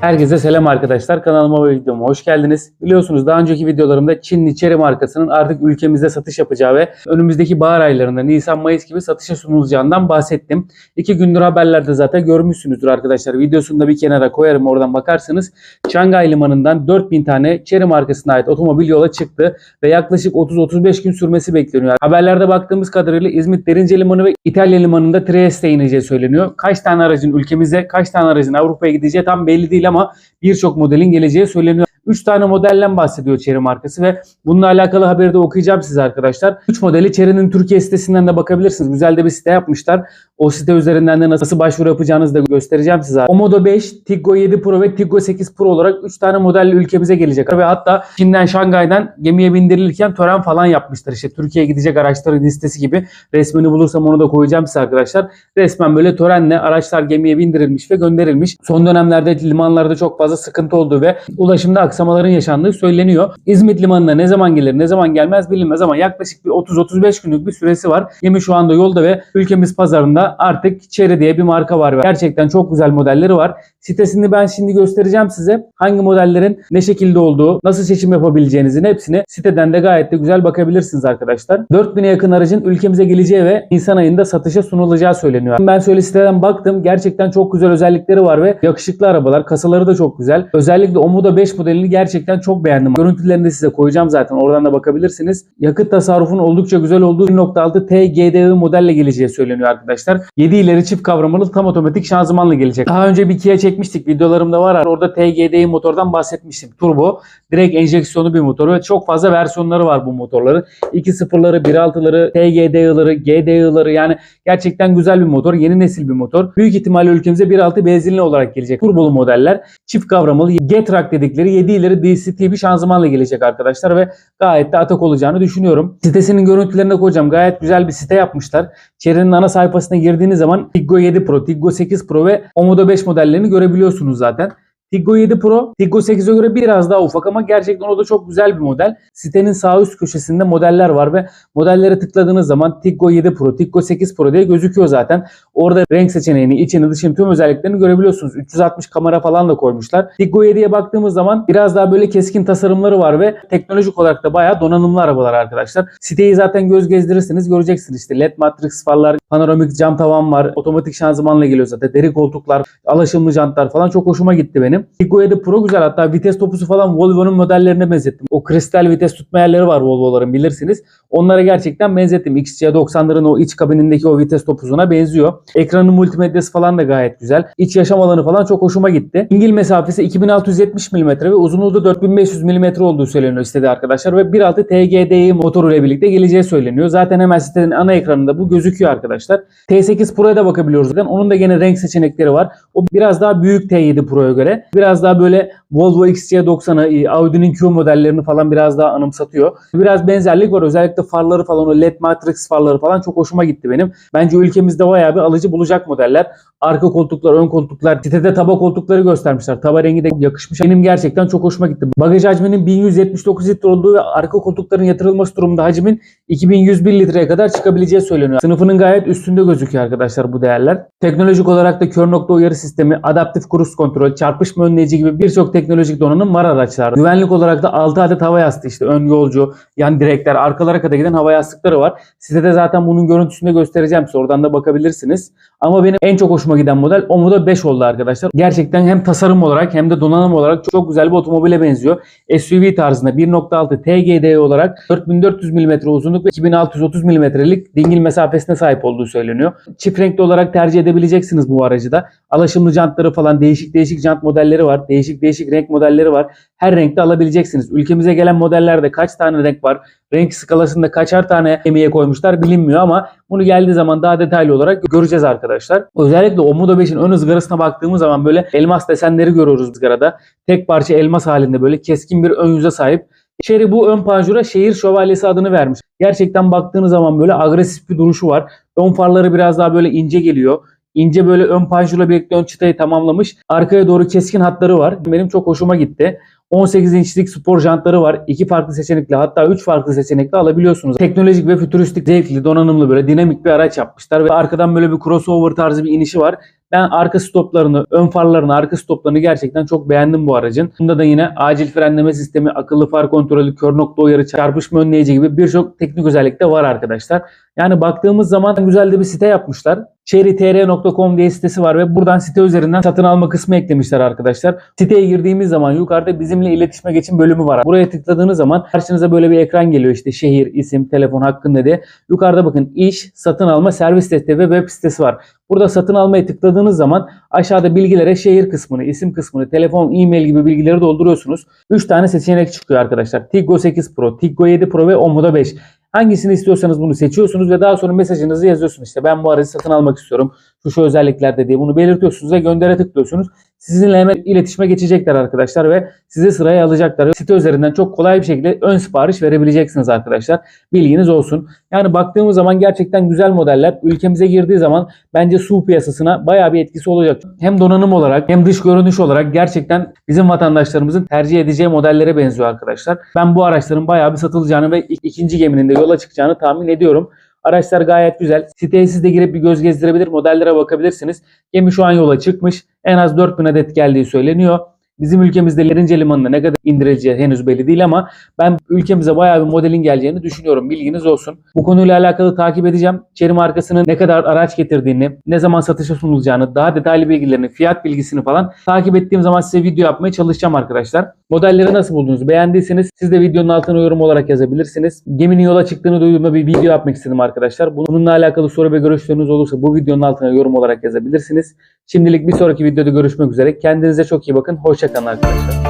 Herkese selam arkadaşlar. Kanalıma ve videoma hoş geldiniz. Biliyorsunuz daha önceki videolarımda Çinli Cherry markasının artık ülkemizde satış yapacağı ve önümüzdeki bahar aylarında Nisan-Mayıs gibi satışa sunulacağından bahsettim. İki gündür haberlerde zaten görmüşsünüzdür arkadaşlar. Videosunu da bir kenara koyarım oradan bakarsanız. Şangay Limanı'ndan 4000 tane Cherry markasına ait otomobil yola çıktı ve yaklaşık 30-35 gün sürmesi bekleniyor. Haberlerde baktığımız kadarıyla İzmit Derince Limanı ve İtalya Limanı'nda Trieste ineceği söyleniyor. Kaç tane aracın ülkemize, kaç tane aracın Avrupa'ya gideceği tam belli değil ama birçok modelin geleceği söyleniyor. 3 tane modellen bahsediyor Chery markası ve bununla alakalı haberi de okuyacağım size arkadaşlar. 3 modeli Chery'nin Türkiye sitesinden de bakabilirsiniz. Güzel de bir site yapmışlar. O site üzerinden de nasıl başvuru yapacağınızı da göstereceğim size. Omodo 5, Tiggo 7 Pro ve Tiggo 8 Pro olarak 3 tane modelle ülkemize gelecek. Ve hatta Çin'den Şangay'dan gemiye bindirilirken tören falan yapmışlar. İşte Türkiye'ye gidecek araçların listesi gibi. Resmini bulursam onu da koyacağım size arkadaşlar. Resmen böyle törenle araçlar gemiye bindirilmiş ve gönderilmiş. Son dönemlerde limanlarda çok fazla sıkıntı olduğu ve ulaşımda aksamaların yaşandığı söyleniyor. İzmit limanına ne zaman gelir ne zaman gelmez bilinmez ama yaklaşık bir 30-35 günlük bir süresi var. Gemi şu anda yolda ve ülkemiz pazarında artık Cherry diye bir marka var gerçekten çok güzel modelleri var. Sitesini ben şimdi göstereceğim size. Hangi modellerin ne şekilde olduğu, nasıl seçim yapabileceğinizin hepsini siteden de gayet de güzel bakabilirsiniz arkadaşlar. 4000'e yakın aracın ülkemize geleceği ve Nisan ayında satışa sunulacağı söyleniyor. Ben şöyle siteden baktım. Gerçekten çok güzel özellikleri var ve yakışıklı arabalar. Kasaları da çok güzel. Özellikle Omuda 5 modelini gerçekten çok beğendim. Görüntülerini de size koyacağım zaten. Oradan da bakabilirsiniz. Yakıt tasarrufunun oldukça güzel olduğu 1.6 TGDI modelle geleceği söyleniyor arkadaşlar. 7 ileri çift kavramalı tam otomatik şanzımanla gelecek. Daha önce bir Kia çekmiştik. Videolarımda var. Orada TGDI motordan bahsetmiştim. Turbo. Direkt enjeksiyonlu bir motor ve çok fazla versiyonları var bu motorların. 2.0'ları, 1.6'ları, TGDI'ları, GDI'ları yani gerçekten güzel bir motor. Yeni nesil bir motor. Büyük ihtimalle ülkemize 1.6 benzinli olarak gelecek. Turbolu modeller. Çift kavramlı Getrack dedikleri 7 ileri DCT bir şanzımanla gelecek arkadaşlar ve gayet de atak olacağını düşünüyorum. Sitesinin görüntülerine koyacağım. Gayet güzel bir site yapmışlar. Chery'nin ana sayfasına girdiğiniz zaman Tiggo 7 Pro, Tiggo 8 Pro ve Omodo 5 modellerini görebiliyorsunuz zaten. Tiggo 7 Pro, Tiggo 8'e göre biraz daha ufak ama gerçekten o da çok güzel bir model. Sitenin sağ üst köşesinde modeller var ve modellere tıkladığınız zaman Tiggo 7 Pro, Tiggo 8 Pro diye gözüküyor zaten. Orada renk seçeneğini, içini, dışını tüm özelliklerini görebiliyorsunuz. 360 kamera falan da koymuşlar. Tiggo 7'ye baktığımız zaman biraz daha böyle keskin tasarımları var ve teknolojik olarak da bayağı donanımlı arabalar arkadaşlar. Siteyi zaten göz gezdirirseniz göreceksiniz işte LED matrix farlar, panoramik cam tavan var, otomatik şanzımanla geliyor zaten. Deri koltuklar, alaşımlı jantlar falan çok hoşuma gitti benim. Tiggo 7 Pro güzel hatta vites topusu falan Volvo'nun modellerine benzettim. O kristal vites tutma yerleri var Volvo'ların bilirsiniz. Onlara gerçekten benzettim. XC90'ların o iç kabinindeki o vites topuzuna benziyor. Ekranın multimedyası falan da gayet güzel. İç yaşam alanı falan çok hoşuma gitti. İngil mesafesi 2670 mm ve uzunluğu da 4500 mm olduğu söyleniyor sitede arkadaşlar ve 1.6 TGDI motoru ile birlikte geleceği söyleniyor. Zaten hemen sitenin ana ekranında bu gözüküyor arkadaşlar. T8 Pro'ya da bakabiliyoruz zaten. Onun da gene renk seçenekleri var. O biraz daha büyük T7 Pro'ya göre. Biraz daha böyle Volvo XC90'ı, Audi'nin Q modellerini falan biraz daha anımsatıyor. Biraz benzerlik var. Özellikle farları falan o LED matrix farları falan çok hoşuma gitti benim. Bence ülkemizde bayağı bir alıcı bulacak modeller. Arka koltuklar, ön koltuklar, sitede taba koltukları göstermişler. Taba rengi de yakışmış. Benim gerçekten çok hoşuma gitti. Bagaj hacminin 1179 litre olduğu ve arka koltukların yatırılması durumunda hacmin 2101 litreye kadar çıkabileceği söyleniyor. Sınıfının gayet üstünde gözüküyor arkadaşlar bu değerler. Teknolojik olarak da kör nokta uyarı sistemi, adaptif cruise kontrol, çarpışma önleyici gibi birçok teknolojik donanım var araçlarda. Güvenlik olarak da 6 adet hava yastığı işte ön yolcu, yan direkler, arkalara kadar giden hava yastıkları var. Sitede zaten bunun görüntüsünü de göstereceğim size. Oradan da bakabilirsiniz. Ama benim en çok hoşuma giden model Omoda 5 oldu arkadaşlar. Gerçekten hem tasarım olarak hem de donanım olarak çok güzel bir otomobile benziyor. SUV tarzında 1.6 TGD olarak 4400 mm uzunluk ve 2630 mm'lik dingil mesafesine sahip olduğu söyleniyor. Çift renkli olarak tercih edebileceksiniz bu aracı da. Alaşımlı jantları falan değişik değişik jant modelleri var. Değişik değişik renk modelleri var. Her renkte alabileceksiniz. Ülkemize gelen modellerde kaç tane renk var? Renk skalasında kaçar tane emeğe koymuşlar bilinmiyor ama bunu geldiği zaman daha detaylı olarak göreceğiz arkadaşlar. Özellikle Omoda 5'in ön ızgarasına baktığımız zaman böyle elmas desenleri görüyoruz ızgarada. Tek parça elmas halinde böyle keskin bir ön yüze sahip. Chery bu ön panjura şehir şövalyesi adını vermiş. Gerçekten baktığınız zaman böyle agresif bir duruşu var. Ön farları biraz daha böyle ince geliyor. İnce böyle ön panjurla birlikte ön çıtayı tamamlamış. Arkaya doğru keskin hatları var. Benim çok hoşuma gitti. 18 inçlik spor jantları var. İki farklı seçenekle hatta üç farklı seçenekle alabiliyorsunuz. Teknolojik ve fütüristik zevkli, donanımlı böyle dinamik bir araç yapmışlar ve arkadan böyle bir crossover tarzı bir inişi var. Ben arka stoplarını, ön farlarını, arka stoplarını gerçekten çok beğendim bu aracın. Bunda da yine acil frenleme sistemi, akıllı far kontrolü, kör nokta uyarı, çarpışma önleyici gibi birçok teknik özellik de var arkadaşlar. Yani baktığımız zaman güzel de bir site yapmışlar. cherrytr.com diye sitesi var ve buradan site üzerinden satın alma kısmı eklemişler arkadaşlar. Siteye girdiğimiz zaman yukarıda bizimle iletişime geçin bölümü var. Buraya tıkladığınız zaman karşınıza böyle bir ekran geliyor işte şehir, isim, telefon hakkında diye. Yukarıda bakın iş, satın alma, servis desteği ve web sitesi var. Burada satın almaya tıkladığınız zaman aşağıda bilgilere şehir kısmını, isim kısmını, telefon, e-mail gibi bilgileri dolduruyorsunuz. 3 tane seçenek çıkıyor arkadaşlar. Tiggo 8 Pro, Tiggo 7 Pro ve Omoda 5. Hangisini istiyorsanız bunu seçiyorsunuz ve daha sonra mesajınızı yazıyorsunuz. İşte ben bu aracı satın almak istiyorum. Şu şu özelliklerde diye bunu belirtiyorsunuz ve göndere tıklıyorsunuz. Sizinle hemen iletişime geçecekler arkadaşlar ve sizi sıraya alacaklar. Site üzerinden çok kolay bir şekilde ön sipariş verebileceksiniz arkadaşlar. Bilginiz olsun. Yani baktığımız zaman gerçekten güzel modeller. Ülkemize girdiği zaman bence su piyasasına bayağı bir etkisi olacak. Hem donanım olarak hem dış görünüş olarak gerçekten bizim vatandaşlarımızın tercih edeceği modellere benziyor arkadaşlar. Ben bu araçların bayağı bir satılacağını ve ik- ikinci geminin de yola çıkacağını tahmin ediyorum. Araçlar gayet güzel. Siteye siz de girip bir göz gezdirebilir, modellere bakabilirsiniz. Gemi şu an yola çıkmış. En az 4000 adet geldiği söyleniyor. Bizim ülkemizde Lerince Limanı'na ne kadar indirileceği henüz belli değil ama ben ülkemize bayağı bir modelin geleceğini düşünüyorum. Bilginiz olsun. Bu konuyla alakalı takip edeceğim. Chery markasının ne kadar araç getirdiğini, ne zaman satışa sunulacağını, daha detaylı bilgilerini, fiyat bilgisini falan takip ettiğim zaman size video yapmaya çalışacağım arkadaşlar. Modelleri nasıl buldunuz? Beğendiyseniz siz de videonun altına yorum olarak yazabilirsiniz. Geminin yola çıktığını duyduğumda bir video yapmak istedim arkadaşlar. Bununla alakalı soru ve görüşleriniz olursa bu videonun altına yorum olarak yazabilirsiniz. Şimdilik bir sonraki videoda görüşmek üzere. Kendinize çok iyi bakın. Hoşçakalın arkadaşlar.